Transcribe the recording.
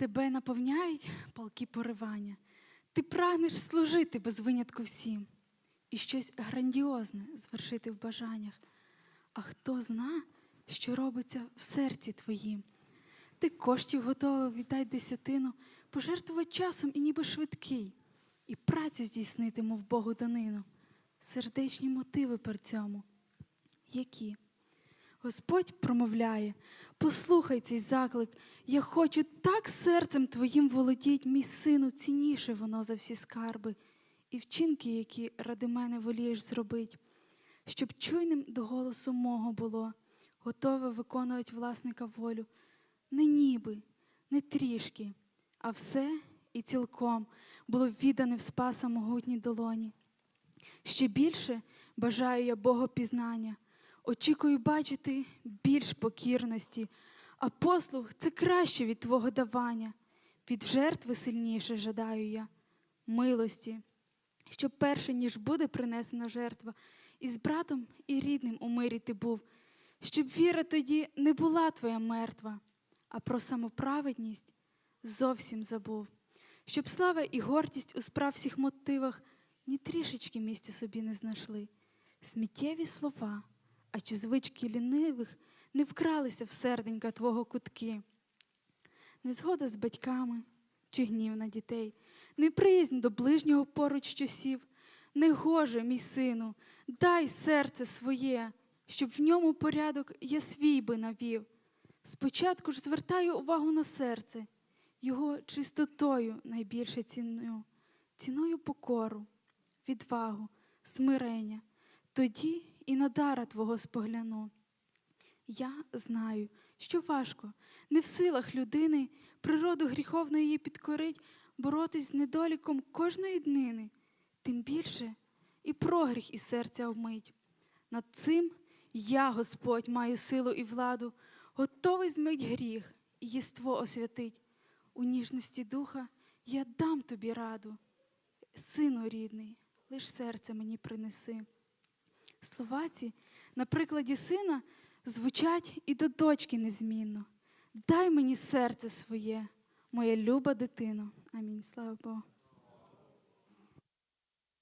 Тебе наповняють палки поривання. Ти прагнеш служити без винятку всім і щось грандіозне звершити в бажаннях. А хто зна, що робиться в серці твоїм? Ти коштів готовий віддай десятину, пожертвувати часом і ніби швидкий, і працю здійснити, мов Богу данину. Сердечні мотиви при цьому. Які? Господь промовляє, послухай цей заклик, я хочу так серцем твоїм володіть, мій сину, цінніше воно за всі скарби, і вчинки, які ради мене волієш зробить, щоб чуйним до голосу мого було, готове виконувати власника волю, не ніби, не трішки, а все і цілком було віддане в спаса могутній долоні. Ще більше бажаю я Богопізнання, очікую бачити більш покірності, а послуг це краще від Твого давання, від жертви сильніше жадаю я, милості, щоб перше, ніж буде принесена жертва, і з братом і рідним у мирі ти був, щоб віра тоді не була твоя мертва, а про самоправедність зовсім забув, щоб слава і гордість у справ всіх мотивах ні трішечки місця собі не знайшли. Сміттєві слова, а чи звички лінивих не вкралися в серденька твого кутки. Незгода з батьками чи гнів на дітей, неприязнь до ближнього поруч часів. Негоже, мій сину, дай серце своє, щоб в ньому порядок я свій би навів. Спочатку ж звертаю увагу на серце, його чистотою найбільше ціною, ціною покору, відвагу, смирення, тоді і на дара Твого спогляну. Я знаю, що важко, не в силах людини природу гріховну її підкорить, боротись з недоліком кожної днини, тим більше і прогріх із серця вмить. Над цим я, Господь, маю силу і владу, готовий змить гріх і єство освятить. У ніжності духа я дам тобі раду. Сину рідний, лиш серце мені принеси. Слова ці на прикладі сина звучать і до дочки незмінно. Дай мені серце своє, моя люба дитино. Амінь. Слава Богу.